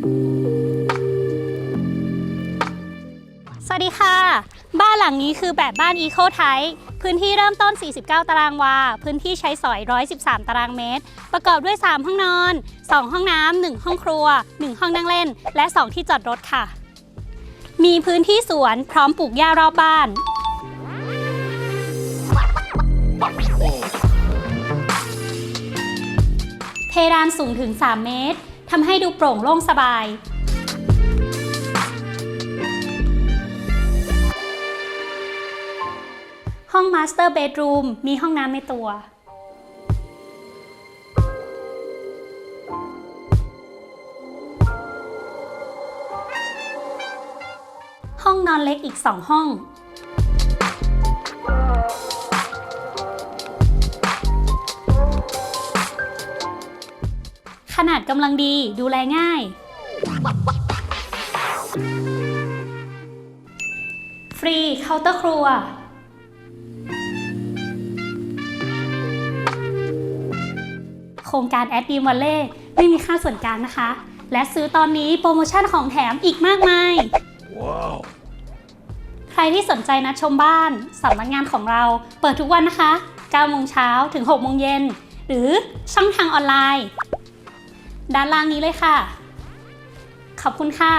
สวัสดีค่ะ บ้านหลังนี้คือแบบบ้านอีโคไทป์พื้นที่เริ่มต้น 49 ตารางวา พื้นที่ใช้สอย 113 ตารางเมตร ประกอบด้วย 3 ห้องนอน 2 ห้องน้ำ 1 ห้องครัว 1 ห้องนั่งเล่น และ 2 ที่จอดรถค่ะ มีพื้นที่สวนพร้อมปลูกหญ้ารอบบ้านเพดานสูงถึง 3 เมตร ทำให้ดูโปร่งโล่งสบาย ห้องมาสเตอร์เบดรูมมีห้องน้ำในตัว ห้องนอนเล็กอีก 2 ห้อง นาดกำลังดีดูแลง่าย ฟรีเคาน์เตอร์ครัว โครงการแอดดีมวัลเล่ไม่มีค่าส่วนกลางนะคะ และซื้อตอนนี้โปรโมชั่นของแถมอีกมากมายใครที่สนใจนัดชมบ้านสำนักงานของเราเปิดทุกวันนะคะ9โมงเช้าถึง6โมงเย็น หรือช่องทางออนไลน์ ด้านล่างนี้เลยค่ะ ขอบคุณค่ะ